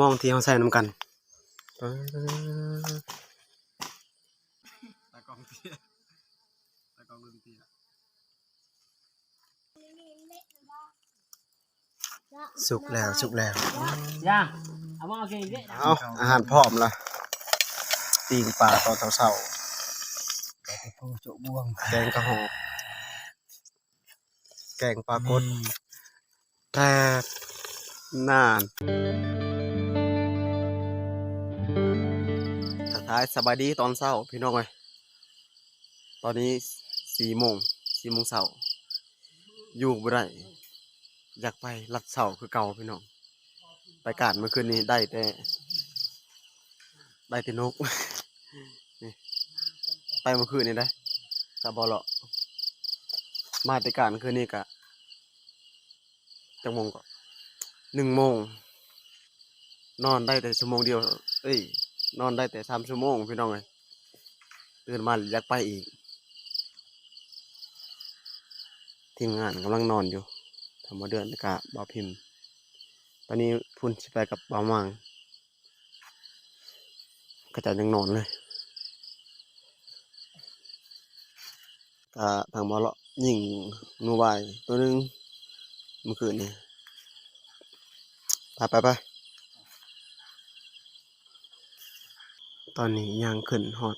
มองที่เขาใส่น้ำกันตากล้องเตี้ยตากล้องรุ่นเตี้ยสุกแล้วสุกแล้วย่างเอามาเอาเกงเด้เอาอาหารพร้อมละปีงปลาตอนเช้าแต่ผู้โจบ่วงๆแกงกระหอบแกงปลากดแต่นานายสบายดีตอนเช้าพี่น้องเอ้ยตอนนี้สี่โมงสี่โมงเช้าอยู่บ่ได้อยากไปลัดเสาคือเก่าพี่น้อง ไปกาดเมื่อคืนนี้ได้แต่ ได้แต่นกนี่ไปเมื่อคืนนี้ได้กับบอลเลาะมาแต่การคืนนี้กะจังโมงก็หนึ่งโมงนอนได้แต่ชั่วโมงเดียว เอ้ย นอนได้แต่สามชั่วโมงพี่น้องเลยตื่นมาอยากไปอีก ทีมงานกำลังนอนอยู่ทำมาเดือนกะบาพิมพ์ ตอนนี้พุ่นสิไปกับบาวมังก็จะยังนอนเลยกะทางบอเลาะยิงนูวายตัวหนึงเมื่อคืนนี้ไปไปไป ตอนนี้ย่างขึ้นฮอด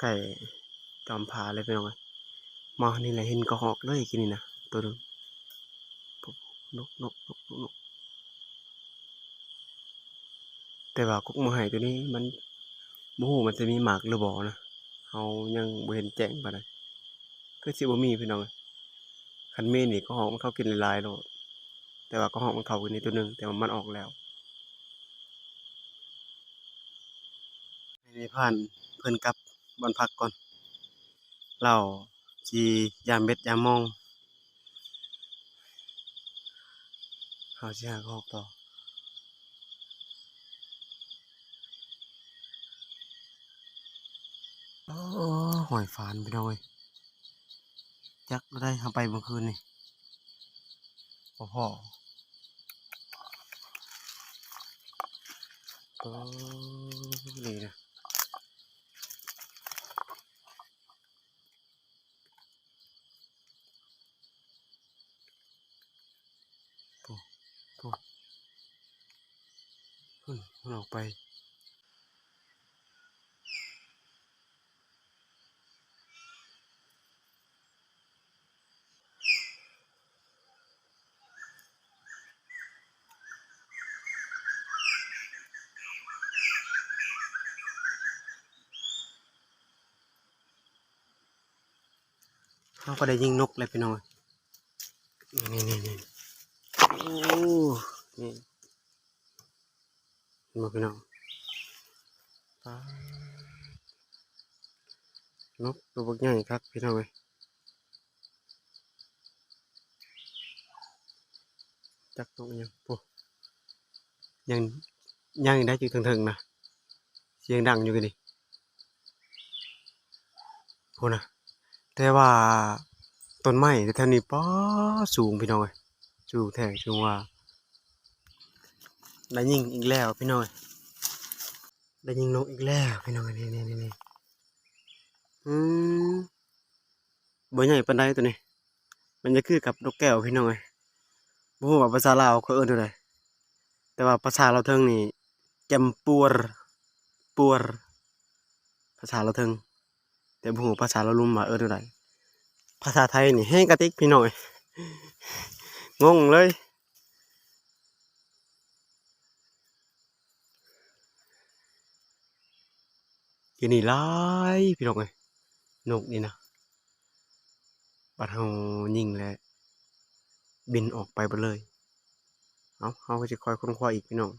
ไก่จอมพาเลยไปน้องเอ้ยมานี่แหละเห็นกระหอกเลยกินนี่นะตัวหนึงนกนกนกนกแต่ว่ากุ๊กมือไห้ตัวนี้มันบ่ฮู้มันจะมีหมากหรือบ่นะเฮายังบ่เห็นแจ้งปานใดคือสิบ่มีพี่น้องคันเมนี่ก็หอกมันเข้ากินหลายๆโลดแต่ว่าก็หอกมันเข้ากินนี่ตัวหนึงแต่ว่ามันออกแล้วให้ ผ่านเพิ่นกับบ้านพักก่อน เราสิยามเบ็ดยามมองเอาสิหาข้อต่อหอยฟานไปหน่อยจักได้ทำไปเมื่อคืนนี่พ่อพ่อโอ้ดีนะโอ้โอ้ขึ้น มันออกไปเขาก็ได้ยิงนกเลยพี่น้อยนี่นี่นี่โอ้นี่ เห็นบ่พี่น้องป๊านกตัวบักใหญ่ครับพี่น้องเอ้ยจักนกยังโอ้ยังยังได้อยู่ถึงๆนะเสียงดังอยู่กันดิโอ้นะแต่ว่าต้นไม้แถวนี้ป้อสูงพี่น้องเอ้ยสูงแท้สูงว่า ได้ยิงอีกแล้วพี่น้อยได้ยิงนกอีกแล้วพี่น้อยนี่นี่นี่นี่อืมบ่ใหญ่ปานใดตัวนี้ มันจะคือกับนกแก้วพี่น้อยบ่ฮู้ว่าภาษาลาวเขาเอิ้นเท่าใดแต่ว่าภาษาเราวเทิงนี่จำปัวรปัวรภาษาเราวเทิง แต่บ่ฮู้ภาษาเราลุ่มว่าเอิ้นเท่าใดภาษาไทยนี่แห้งกระติกพี่น้อยงงเลย อยู่นี่หลายพี่น้องเอ้ยนกนี่นะบัดเฮายิงแล้วบินออกไปไปเลย เอาเฮาก็จะคอยค้นคว้าอีกพี่น้อง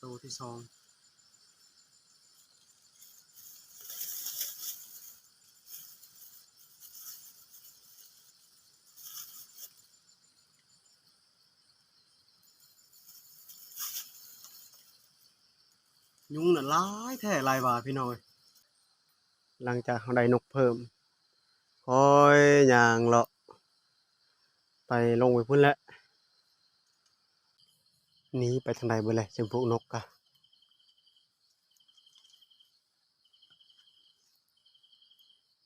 ตัวที่สอง ยุงน่ะหลายแท้ลายว่าพี่น้อย หลังจากเราได้นกเพิ่มคอยย่างเลาะไปลงไปพุ่นแล้วนี้ไปทางใดเบ่เลยจังพวกนกกะ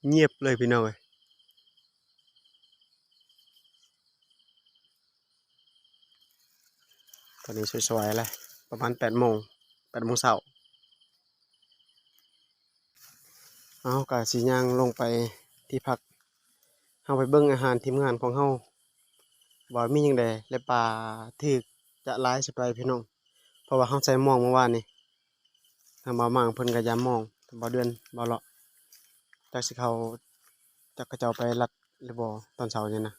เงียบเลยพี่น้อยตอนนี้สวยๆเลยประมาณแปดโมงแปดโมงเช้า เอากะสีย่างลงไปที่พักเฮาไปเบิ่งอาหารทีมงานของเฮาว่มีหยังใดและปลาที่จะหลายสไปพี่น้อง เพราะว่าเฮาใส่มองเมื่อวานนี่ทางบ่าวมางเพิ่นก็ยามมองทางบ่าวเดือนบ่าวเลาะจักสิเขาจักกระเจ้าไปรัดหรือบ่ตอนเช้านี่นะ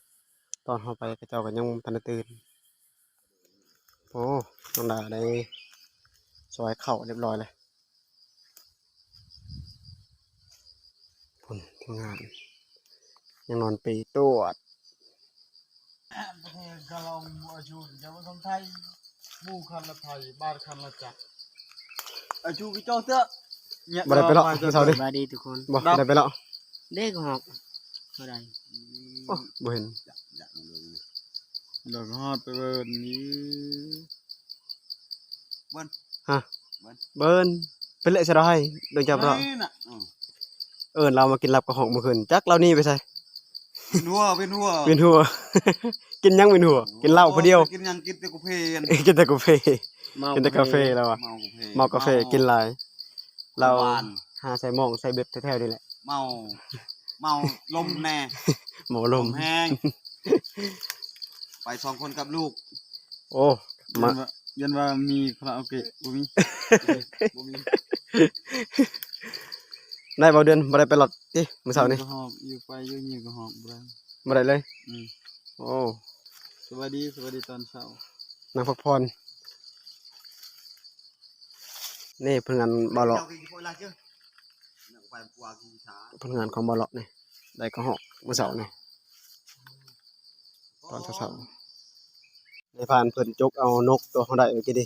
ตอนเฮาไปกระเจ้าก็ยังบ่ทันได้ตื่นโอ้น้องดาได้ซอยเข้าเรียบร้อยเลยพุ่นทีม งาน ยังนอนปีตวดประเทศกะลองบัวชูนจังหวัดของไทยหมู่คันละไทยบ้านคันละจักรอาชูกิโจเตอะเนี่ยบ่ได้ไปเลาะเมื่อเช้านี้สวัสดีทุกคนบ่ได้ไปแล้วเด็กหอกเท่าไหรโอ้บ่เห็นเดี๋ยวฮอดไปเบิร์นนี้ฮะเบิ้นเป็นเลสดอยโดนจับเรานี่น่ะอืม เอิ้นเรามากินลับกับห้องเมื่อคืนจักเรานี่ไปใส่เป็นหัวเป็นหัวเวียนหัว กินยังเวียนหัว กินเหล้าผู้เดียว กินยังกินแต่กูเพลนกินแต่กาแฟเมากินแต่กาแฟแล้วอะเมากาแฟเมากาแฟกินหลาย เราหวานหาใส่หมองใส่เบ็ดแท้ๆนี่แหละ เมา เมาลมแน่หมอลมแห้ง ไปสองคนกับลูก โอ้มายันว่ามีคาราโอเกะบ่มีบ่มี ได้บ่เดือนบ่ได้ไปหลอดติมื้อเช้านี้ก็หอบอยู่ไปอยู่นี่ก็หอบบ่ได้บ่ได้เลยอืมโอ้สวัสดีสวัสดีตอนเช้านางพักผ่อนนี่เพิ่นงานบ่เลาะเพิ่นงานของบ่เลาะนี่ได้ก็หอกมื้อเช้านี่ตอนเช้าๆในพานเพิ่นจกเอานกตัวเขาได้เมื่อกี้ดิ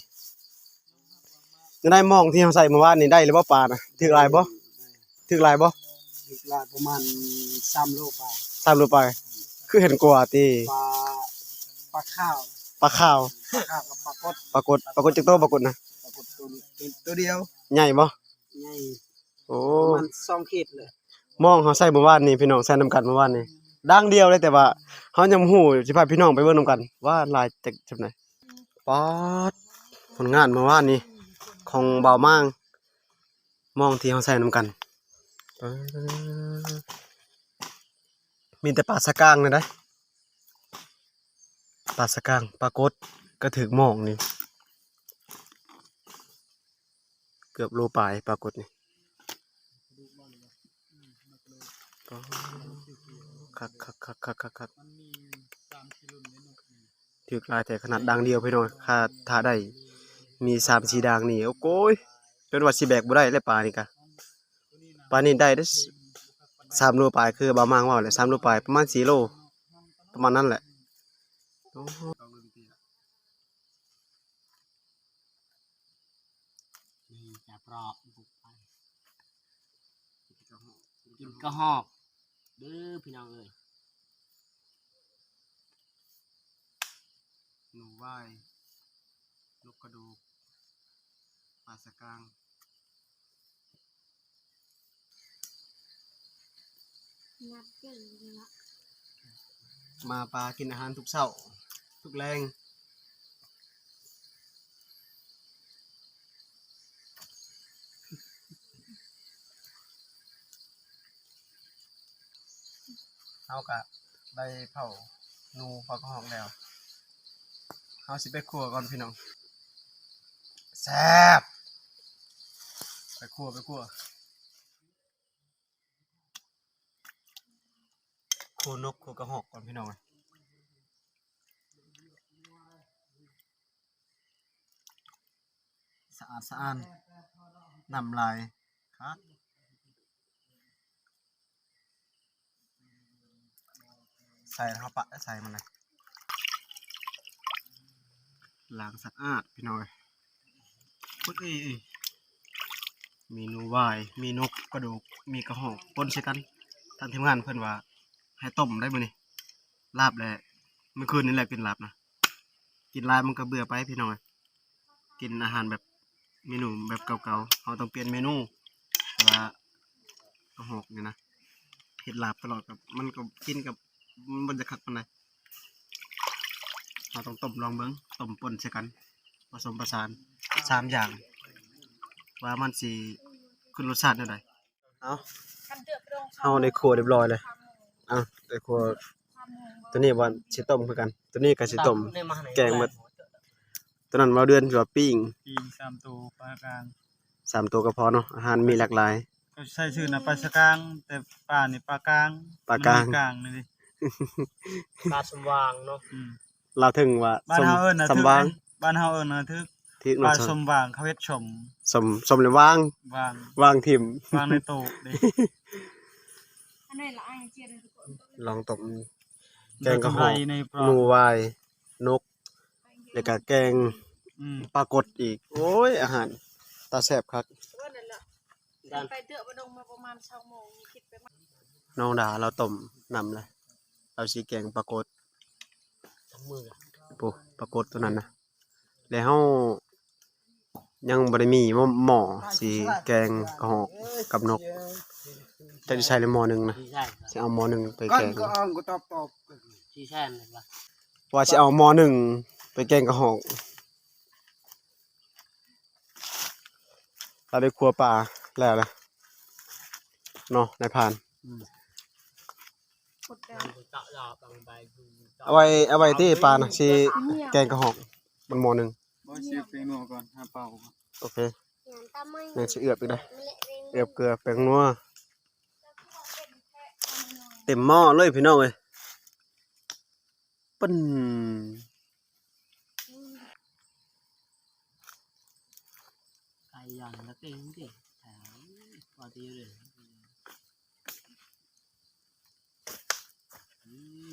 ยังได้หมองที่เขาใส่เมื่อวานนี่ได้หรือบ่ปลาน่ะถึกหลายบ่ ถึกหลายบ่ถึกลาประมาณ3โลไปตามรูปไป คือเห็นกว่าติปลาปลาข้าวปลาขาวปลาข้าวกับปลากดปรากฏปรากฏจักโตปรากฏนะปลากดตัวนี้ตัวเดียวใหญ่บ่ใหญ่โอ้ประมาณ2ขีดเลยหมองเขาใส่เมื่อวานนี่พี่น้องใส่นํกันเมื่อวานนี่ดังเดียวเลยแต่ว่าเฮายังบ่ฮู้สิพาพี่น้องไปเบิ่งนํกัน ว่าลายจากจังไดป๊อดผลงานเมื่อวานนี่ของเบาวมางหมองที่เฮาใส่นํกัน มีแต่ปลาสะกางนะได้ปลาสะกางปลากดก็ถึกหมองนี่ เกือบโลปลายปลากดนี่คักคักคักคักคักคักถึกลายแต่ขนาดดังเดียวพี่น้องค่าถ้าได้ มีสามสีดางนี่ โอ้โกยจนว่าสิแบกบ่ได้เลยปลานี่กะ ปลานี่ได้เด้อสามโลปลายคือบามางว่าแหละสามโลปลายประมาณสี่โล ประมาณนั้นแหละโอ้โหนี่จะปลอกบุกไปกินกระหอกเด้อพี่น้องเอ้ยหนูว่ายนกกระดูกปลาสะกาง งัดเก่งเลยละมาปลากินอาหารทุกเช้าทุกแรงเอากะได้เผาหนูปลากระหอกแล้วเอาสิไปครัวก่อนพี่น้องแซ่บไปครัวไปครัว คนกคกระหอกก่อนพี่น้องสะอาดสะอานนำลายครับใส่เข้าปะใส่มันเลยล้างสะอาดพี่น้อยพุดเอ้ยเอ้ยมีนูวาย มีนกกระดูก มีกระหอกปนใส่กันทางทีมงานเพิ่อนว่า ให้ต้มได้มื้อนี้ลาบแหละเมื่อคืนนี่แหละกินหลับนะกินหลายมันก็เบื่อไปพี่น้องกินอาหารแบบเมนูแบบเก่าๆเราต้องเปลี่ยนเมนูแต่ว่าก็หกเนี่ยนะเห็ดหลาบตลอดกับมันก็กินกับมันบ่จะคักปานใดเราต้องต้มลองเบิ้งต้มป่นใส่กัน ผสมผสานสามอย่าง ว่ามันสิคุณรสชาติเท่าใดเอาเอาในครัวเรียบร้อยเลย เอาในครัวตัวนี้ว่าสิต้มคือกัน ตัวนี้ก็สิต้ม แกงหมด ตัวนั้นมาเดือนสิว่าปิ้งปีนสามตัวปลากลางสามตัวก็พอเนาะอาหารมีหลากหลาย ก็ใช้ชื่อนะปลาชะกลาง แต่ปลานี่ปลากลางปลากลาง มันมีกลางนี่ดิปลาสมวางเนาะอืมเราถึงว่าบ้านสมเฮาเอิ้นน่ะสทึมกวางบ้านเฮาเอิ้นน่ะทึกที่ปลาสสมมวางเขาเฮ็ดชมสมสมเลยวางวางวางทิม วางในโต๊ะเด้อันนี้ละไอ้เจียนทุกคน ลองต้มแกได้งกระกำหไรอกในปลาหนูวายนก แล้วก็แกงอืมปลากดอีก โอ้ย อาหาร ตาแซ่บคักว่านั่นแหละด้านไปเตือะบดงมาประมาณสองโมงคิดไปมาน้องดาเราต้มนำเลยเราสีแกงปลากดทั้งมืออะปูปลากดตัวนั้นนะแล้วเฮายังบ่ได้มีหม้อหม้อสีแกงกระหอกกับนก แต่จะใช้เลยหม้อหนึงนะที่ใช่สิเอาหม้อหนึงไปกัแกนงก็อ่างก็ตอบตอบที่ใช่เลยปะว่าสิเอาหม้อหนึงไปแกงกระหอกเราได้ครัวปลาแล้วล่ะเนาะนายพราน กดแก้เจาะหลอกบางใบคือเจาะเอาไว้เอาไว้ที่ปลานะสิแกงกระหอกมันหม้อหนึงบ่เสียบเพลงนัวก่อนหาเป่าก่อนโอเค งานตามไม่ยังสิเอือบอีกได้อเละเองเอือบเกลือแป้งนัวเต็มหม้อเลยพี่น้องเอ้ยปึ้นไก่ย่างแล้วเก่งดิแถมปกติเลย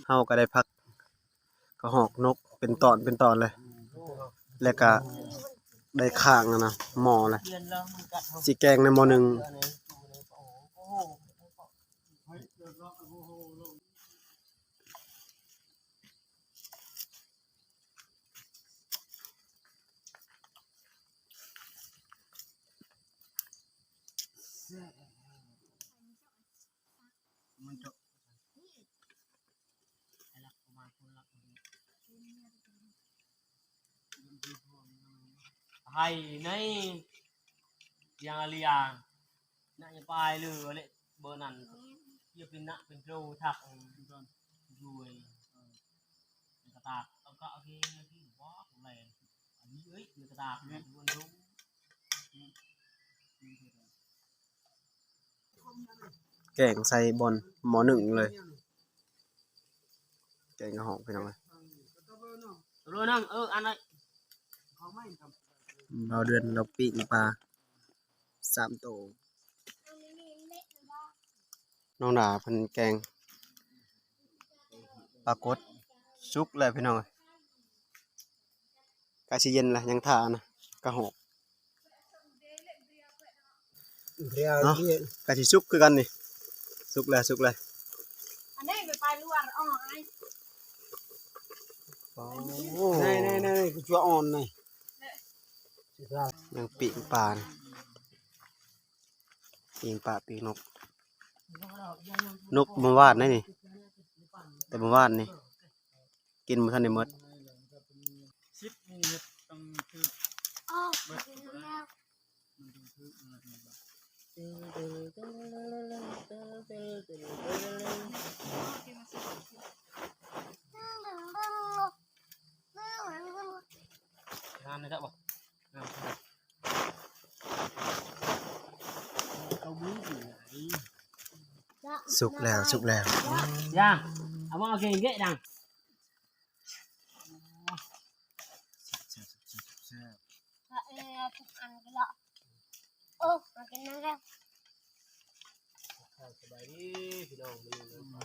เฮาก็ได้พักกระหอกนกเป็นตอนเป็นตอนเลย แล้วก็ได้ข้างอะนะหม้อเลยเรียนแล้วมันกัดเขาสิแกงในหม้อหนึง เออเนี่ยโอ้โห มันจะไอ้ลักประมาณคน ลักให้ในยังอะไรอย่างน่าจะไปเลยเลยเบอนั้นเยี่ยเป็นนะเป็นโปรทักรวยกระตากเอาก็เอาที่ที่ว่าอะไรอันนี้เอ้ยกระตากเนี่ยวนรู้แกงใส่บอนหมอหนึ่งเลย แกงกระหอกพี่น้องเอ้ยรู้นั่งเอออันนั้นเราเดือนเราปีกปลาสามโตว น้องดาเพันแกงปลากดสุกแล้วพี่น้องเอ้ยกาสิเย็นละยังทานะกระหอกเนาะกาสิสุกคือกันนี่สุกแล้วสุกแล้วอันนี้ไปไปลวกอ๋อไอ้นี่นี่นี่กูจะอ่อนนี่ยังปีกปลานี่ปีกปลาปีกนก นกมาวานนี่นี่ แต่มาวานนี่ กินมาทันได้หมดสิบนี่ต้องคืออ๋อเป็นแล้วงานนะครับบอกงานเขาบุ้งอยู่ไหน สุกแล้วสุกแล้ว ย่างเอามาเอาเก่งเกะดังเออทุกอันก็ละโอ้มากินนั่นแล้วสบายดีพี่น้องมีเงินเอา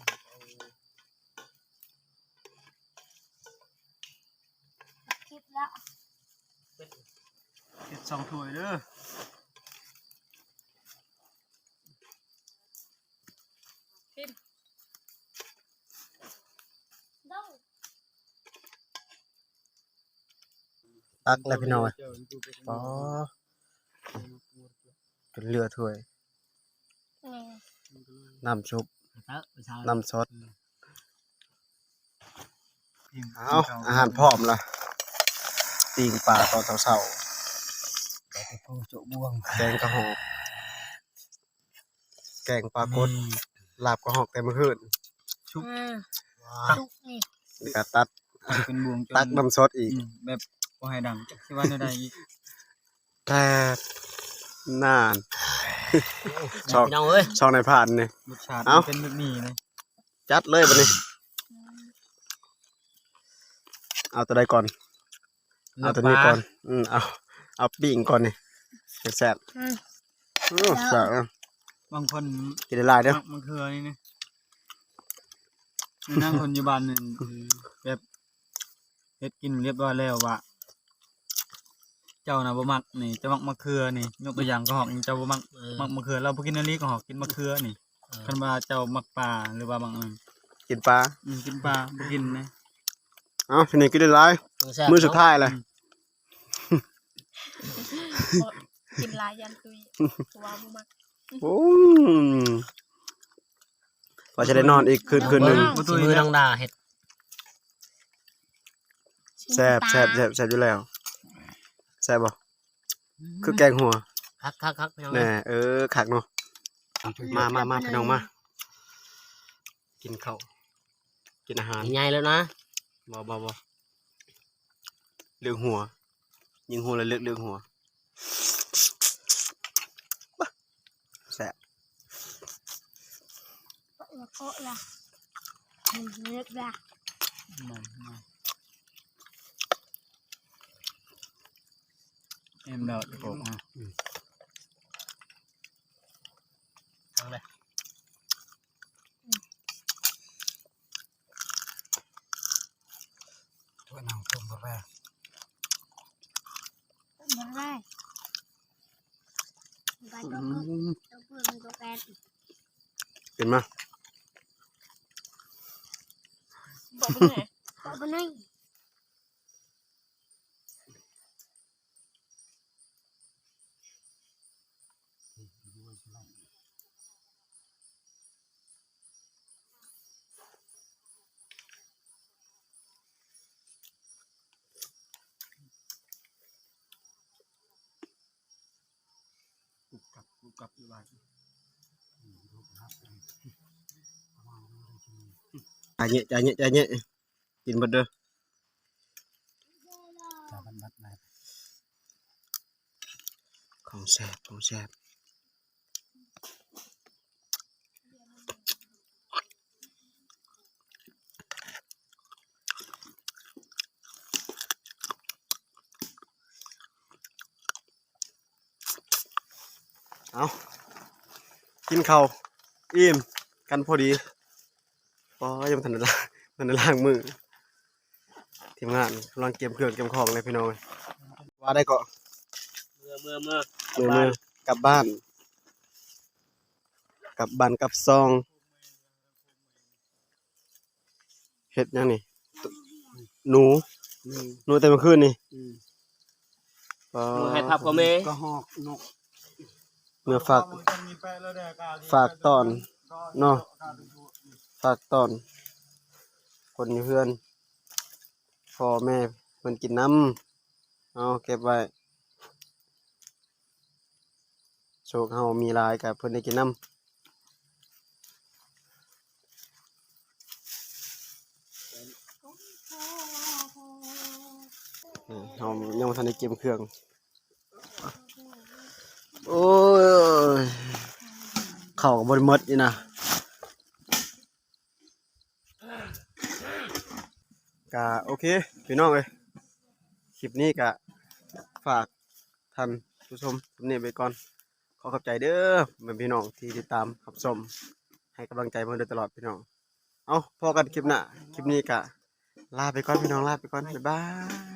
คิดแล้วเป็ดเฮ็ดสองถ้วยเด้อ ต้อง ตักแล้วพี่น้อยอ๋อเป็นเรือถ้วยนี่น้ำซุปเตอะไปเช้าน้ำซอสเอาอาหารพร้อมละปิ้งปลาตอนเช้าแต่ไปปูโจบ่วงๆแกงกระหอกแกงปลากดลาบกระหอกแต่เมื่อคืนอืมว้าสุกนี่นี่ก็ตัดเป็นบวงจนตักน้ำซอสอีกอืมแบบ บ่ให้ดังจักสิว่าแนวใดอีกแต่นาน ชอบ พี่น้องเอ้ยช่องในผ่านนี่ รสชาติเอ้าเป็นแบบนี้เลยจัดเลยบัดนี้ เอาตัวใดก่อน เอาตัวนี้ก่อน อืมเอา เอาปิ้งก่อนนี่แซ่บอืม ๆอื้อแซ่บนะบางคนกินได้หลายเด้อ มักมะเขือนี่นะมีนั่งคนอยู่บ้านหนึงแบบเฮ็ดกินเรียบร้อยแล้วว่า เจ้าน่ะบ่มักนี่เจะมักมะเขือนี่ยกตัวอย่างก็หอกนี่เจ้าบ่มักเออมักมะเขือเราบ่กินอันนี้ก็หอกกินมะเขือนี่คันว่าเจ้ามักปลาหรือว่าบางอันกินปลาอืมกินปลาบ่กินนะ เอาทีนี้กินได้หลายแซ่บมือสุดท้ายเลย กินหลายยันตุยว่าบ่มักโอ้ยพอจะได้นอนอีกคืนคืนหนึ่ง เบิ่งสิมือน้องดาเฮ็ดแซ่บแซ่บแซ่บแซ่บอยู่แล้ว แซ่บบ่คือแกงหัวคักๆๆพี่น้องแน่เอ้ยเออขักเนาะมามามาพี่น้องมา กินข้าวกินอาหารใหญ่แล้วนะบ่บ่บ่เลือกหัว ยิงหัวแล้วเลือกเลือกหัวบ้าแซ่บแล้วก็ล่ะมันเลือกละ มามาเอ็มดอกโกะอะเอาเลยตั ใจเนี้ยใจเนี้ยใจเนี้ยกินหมดเด้อ จาบันบัดนาย ของแซ่บของแซ่บเอากินข้าวอิ่มกันพอดี พอยังบ่ทันได้ล้างทันได้ล้างมือทีมงานกำลังเก็บเครื่องเก็บของเลยพี่น้องว่าได้เกาะเมื่อเมื่อเมื่อมือมือกลับบ้าน กลับบ้านกลับซองเฮ็ดยังนี่ตหนูหนูแต่เมื่อคืนนี่ปอมือให้ทับก็แม่ก็หอกนกเมื่อฝากฝากตอนเนาะ ฝากตอน คนอยู่เพื่อนพ่อแม่เพิ่นกินน้ำเอาเก็บไว้โชคเฮามีลายกับเพิ่อนได้กินน้ำเฮายังบ่ทันได้เก็บเครื่อง โอ้ย เข้าก็บ่ได้หมดนี่นะ กะโอ เคพี่น้องเลยคลิปนี้กะฝากท่านผู้ชมสำเนียไปก่อน ขอขอบใจเด้อเหมือนพี่น้องที่ติดตามขับชมให้กำลังใจมาโดยตลอดพี่น้อง เอาพอกันคลิปหน้าคลิปนี้กะลาไปก่อนพี่น้องลาไปก่อนบ๊ายบาย